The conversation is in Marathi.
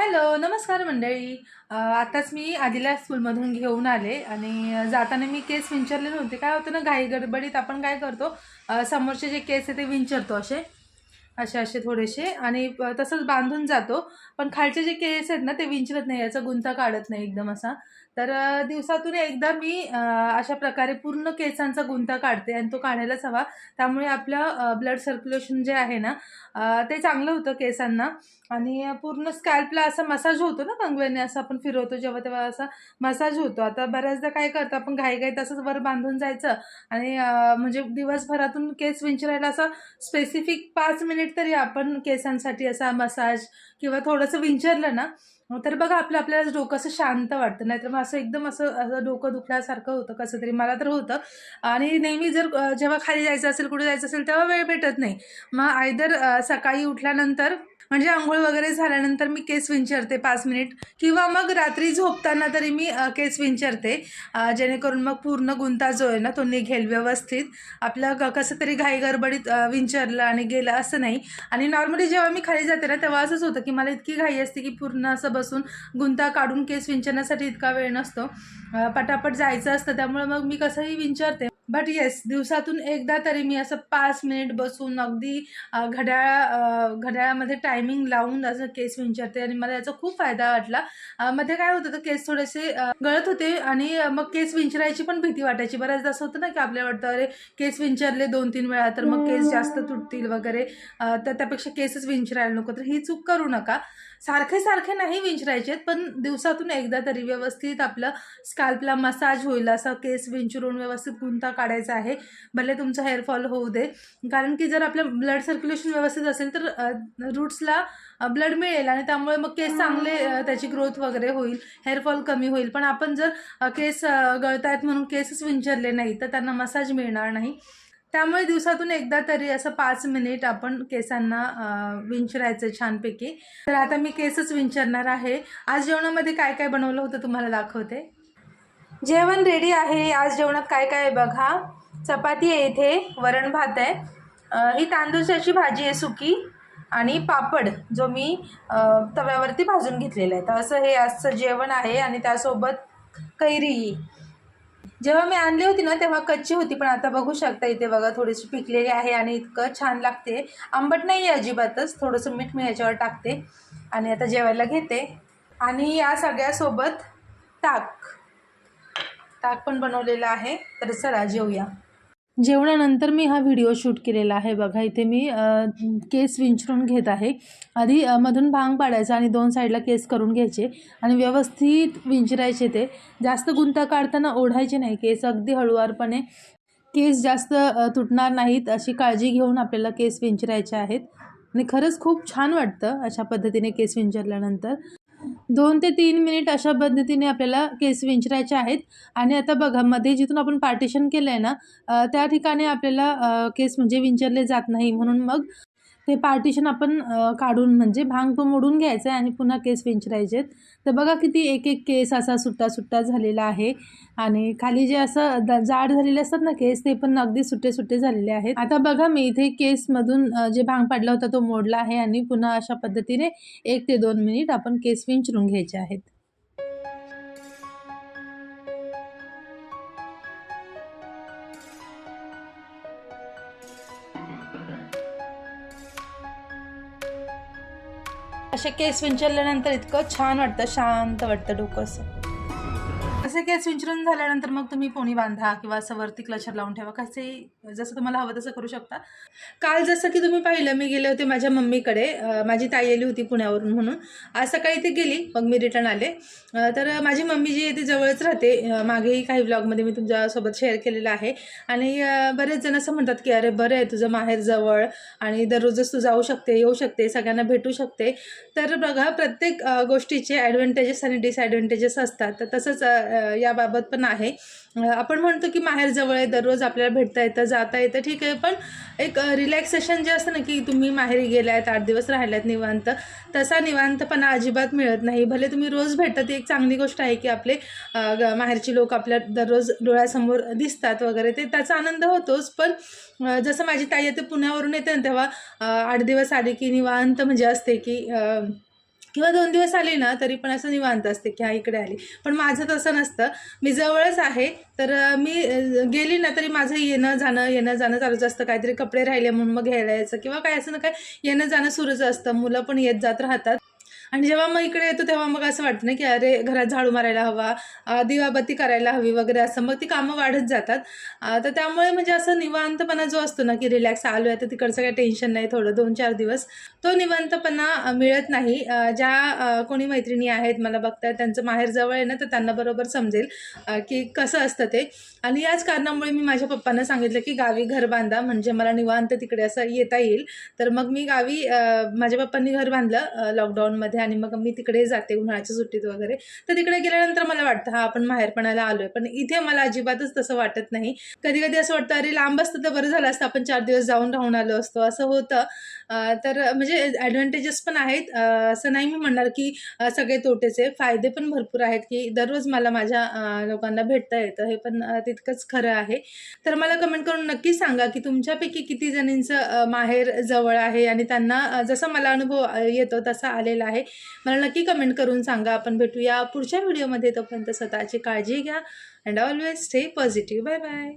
हॅलो नमस्कार मंडळी. आताच मी आदिला स्कूलमधून घेऊन आले आणि जाताना मी केस विंचरले नव्हते काय होतं ना घाई गडबडीत आपण काय करतो समोरचे जे केस आहे ते विंचरतो असे. असे असे थोडेसे. आणि तसंच बांधून जातो. पण खालचे जे केस आहेत ना ते विंचरत नाही. याचा गुंता काढत नाही एकदम असा. तर दिवसातून एकदा मी अशा प्रकारे पूर्ण केसांचा गुंता काढते आणि तो काढायलाच हवा. त्यामुळे आपलं ब्लड सर्क्युलेशन जे आहे ना ते चांगलं होतं केसांना. आणि पूर्ण स्कॅल्पला असा मसाज होतो ना कंगव्याने असं आपण फिरवतो जेव्हा तेव्हा असा मसाज होतो. आता बऱ्याचदा काय करतो आपण घाई घाई तसंच वर बांधून जायचं. आणि म्हणजे दिवसभरातून केस विंचरायला असं स्पेसिफिक पाच मिनिट तरी आपण केसांसाठी असा मसाज किंवा थोडंसं विंचरलं ना तर बघा आपलं आपल्याला डोकं असं शांत वाटतं. नाहीतर मग असं एकदम असं असं डोकं दुखल्यासारखं होतं कसं तरी. मला तर होतं. आणि नेहमी जर जेव्हा खाली जायचं असेल कुठे जायचं असेल तेव्हा वेळ भेटत नाही. मग आयदर सकाळी उठल्यानंतर म्हणजे आंघोळ वगैरे झाल्यानंतर मी केस विंचरते पाच मिनिट. किंवा मग रात्री झोपताना तरी मी केस विंचरते. जेणेकरून मग पूर्ण गुंता जो आहे ना तो निघेल व्यवस्थित. आपलं कसं तरी घाईगडबडीत विंचरलं आणि गेलं असं नाही. आणि नॉर्मली जेव्हा मी खाली जाते ना तेव्हा असंच होतं की मला इतकी घाई असते की पूर्ण असं बसून गुंता काढून केस विंचरण्यासाठी इतका वेळ नसतो. पटापट जायचं असतं त्यामुळे मग मी कसंही विंचरते. बट येस दिवसातून एकदा तरी मी असं पाच मिनिट बसून अगदी घड्याळ घड्याळामध्ये टायमिंग लावून असं केस विंचरते आणि मला याचा खूप फायदा वाटला. मध्ये काय होतं तर केस थोडेसे गळत होते आणि मग केस विंचरायची पण भीती वाटायची. बऱ्याचदा असं होतं ना की आपल्याला वाटतं अरे केस विंचरले दोन तीन वेळा तर मग केस जास्त तुटतील वगैरे. तर त्यापेक्षा केसच विंचरायला नको. तर ही चूक करू नका. सारखे सारखे नाही विंचरायचे पण दिवसातून एकदा तरी व्यवस्थित आपलं स्काल्पला मसाज होईल असा केस विंचरून व्यवस्थित गुंता काढायचा आहे. भले तुमचा हेअरफॉल होऊ दे. कारण की जर आपलं ब्लड सर्क्युलेशन व्यवस्थित असेल तर रूट्सला ब्लड मिळेल आणि त्यामुळे मग केस चांगले त्याची ग्रोथ वगैरे होईल. हेअरफॉल कमी होईल. पण आपण जर केस अ, गळतायत म्हणून केसच विंचरले नाही तर त्यांना मसाज मिळणार नाही. त्यामुळे दिवसातून एकदा तरी असं पाच मिनिट आपण केसांना विंचरायचं छानपैकी. तर आता मी केसच विंचरणार आहे. आज जेवणामध्ये काय काय बनवलं होतं तुम्हाला दाखवते? जेवण रेडी आहे. आज जेवणात काय काय आहे बघा. चपाती आहे इथे वरण भात आहे. ही तांदूळशाची भाजी आहे सुकी आणि पापड जो मी तव्यावरती भाजून घेतलेला आहे. तर असं हे आजचं जेवण आहे आणि त्यासोबत कैरी जेव्हा मी आणली होती ना तेव्हा कच्ची होती पण आता बघू शकता इथे बघा थोडीशी पिकलेली आहे आणि इतकं छान लागते. आंबट नाही आहे अजिबातच थोडंसं मीठ मी याच्यावर टाकते आणि आता जेवायला घेते. आणि या सगळ्यासोबत ताक. ताक पण बनवलेलं आहे तर चला जेवूया जेवणानंतर मी हा व्हिडिओ शूट केलेला आहे. बघा इथे मी केस विंचरून घेत आहे. आधी मधून भांग पाडायचा आणि दोन साईडला केस करून घ्यायचे आणि व्यवस्थित विंचरायचे ते. जास्त गुंता काढताना ओढायचे नाही. केस अगदी हळुवारपणे केस जास्त तुटणार नाहीत अशी काळजी घेऊन आपल्याला केस विंचरायचे आहेत. आणि खरंच खूप छान वाटतं अशा पद्धतीने केस विंचरल्यानंतर. दोन ते तीन मिनिट अशा पद्धतीने आपल्याला केस विंचरायचे आहेत. आणि आता बघा मध्ये जिथून आपण पार्टिशन केलं आहे ना त्या ठिकाणी आपल्याला केस म्हणजे विंचरले जात नाही. म्हणून मग ते पार्टिशन आपण काढून म्हणजे भांग तो मोडून घ्यायचा आहे आणि पुन्हा केस विंचरायचे आहेत. तर बघा किती एक एक केस असा सुट्टा सुट्टा झालेला आहे. आणि खाली जे असं द- जाड झालेले असतात ना केस ते पण अगदी सुट्टे सुट्टे झालेले आहेत. आता बघा मी इथे केसमधून जे भांग पाडला होता तो मोडला आहे आणि पुन्हा अशा पद्धतीने एक ते दोन मिनिट आपण केस विंचरून घ्यायचे आहेत. असे केस विंचरल्यानंतर इतकं छान वाटतं शांत वाटतं डोकं असं. असे की विंचरून झाल्यानंतर मग तुम्ही पोणी बांधा किंवा असं वरती क्लचर लावून ठेवा? कसे जसं तुम्हाला हवं तसं करू शकता. काल जसं की तुम्ही पाहिलं मी गेले होते माझ्या मम्मीकडे. माझी ताई आली होती पुण्यावरून म्हणून. आज सकाळी ते गेली मग मी रिटर्न आले. तर माझी मम्मी जी आहे ती जवळच राहते. मागेही काही व्लॉगमध्ये मी तुमच्यासोबत शेअर केलेलं आहे. आणि बरेच जण असं म्हणतात की अरे बरं आहे तुझं माहेर जवळ आणि दररोजच तू जाऊ शकते येऊ शकते सगळ्यांना भेटू शकते. तर बघा प्रत्येक गोष्टीचे ॲडव्हान्टेजेस आणि डिसॲडव्हान्टेजेस असतात. तर तसंच याबाबत पण आहे. आपण म्हणतो की माहेर जवळ आहे दररोज आपल्याला भेटता येतं जाता येतं ठीक आहे. पण एक रिलॅक्सेशन जे असतं ना की तुम्ही माहेरी आहेत आठ दिवस राहिल्यात निवांत तसा निवांतपणा अजिबात मिळत नाही. भले तुम्ही रोज भेटता ती एक चांगली गोष्ट आहे की आपले ग- माहेरची लोक आपल्या दररोज डोळ्यासमोर दिसतात वगैरे ते त्याचा आनंद होतोच. पण जसं माझी ताई येते पुण्यावरून येते ना तेव्हा आठ दिवस आले की निवांत म्हणजे असते की किंवा दोन दिवस आली ना तरी पण असं निवांत असते की हा इकडे आली. पण माझं तसं नसतं. मी जवळच आहे तर मी गेली ना तरी माझं येणं जाणं येणं जाणं चालूच असतं. काहीतरी कपडे राहिले म्हणून मग घ्यायला यायचं किंवा काय असं ना काय येणं जाणं सुरूच असतं. मुलं पण येत जात राहतात. आणि जेव्हा मग इकडे येतो तेव्हा मग असं वाटतं ना की अरे घरात झाडू मारायला हवा दिवाबत्ती करायला हवी वगैरे असं. मग ती कामं वाढत जातात. तर त्यामुळे म्हणजे असं निवांतपणा जो असतो ना की रिलॅक्स आलो आहे तर तिकडचं काही टेन्शन नाही थोडं दोन चार दिवस तो निवांतपणा मिळत नाही. ज्या कोणी मैत्रिणी आहेत मला बघतायत त्यांचं माहेर जवळ आहे ना तर त्यांना बरोबर समजेल की कसं असतं ते. आणि याच कारणामुळे मी माझ्या पप्पांना सांगितलं की गावी घर बांधा म्हणजे मला निवांत तिकडे असं येता येईल. तर मग मी गावी माझ्या पप्पांनी घर बांधलं लॉकडाऊनमध्ये आणि मग मी तिकडे जाते उन्हाळ्याच्या सुट्टीत वगैरे. तर तिकडे गेल्यानंतर मला वाटतं हा आपण माहेरपणाला आलो आहे पण इथे मला अजिबातच तसं वाटत नाही. कधी कधी असं वाटतं अरे लांब असतं तर बरं झालं असतं आपण चार दिवस जाऊन राहून आलो असतो. असं होतं. तर म्हणजे ॲडव्हान्टेजेस पण आहेत. असं नाही मी म्हणणार की सगळे तोटेचे फायदे पण भरपूर आहेत की दररोज मला माझ्या लोकांना भेटता येतं. हे पण तितकंच खरं आहे. तर मला कमेंट करून नक्की सांगा की तुमच्यापैकी किती जणींचं माहेर जवळ आहे आणि त्यांना जसा मला अनुभव येतो तसा आलेला आहे. मला नक्की कमेंट करून सांगा. आपण भेटूया पुढच्या व्हिडिओमध्ये तोपर्यंत स्वतःची काळजी घ्या. And always stay positive bye bye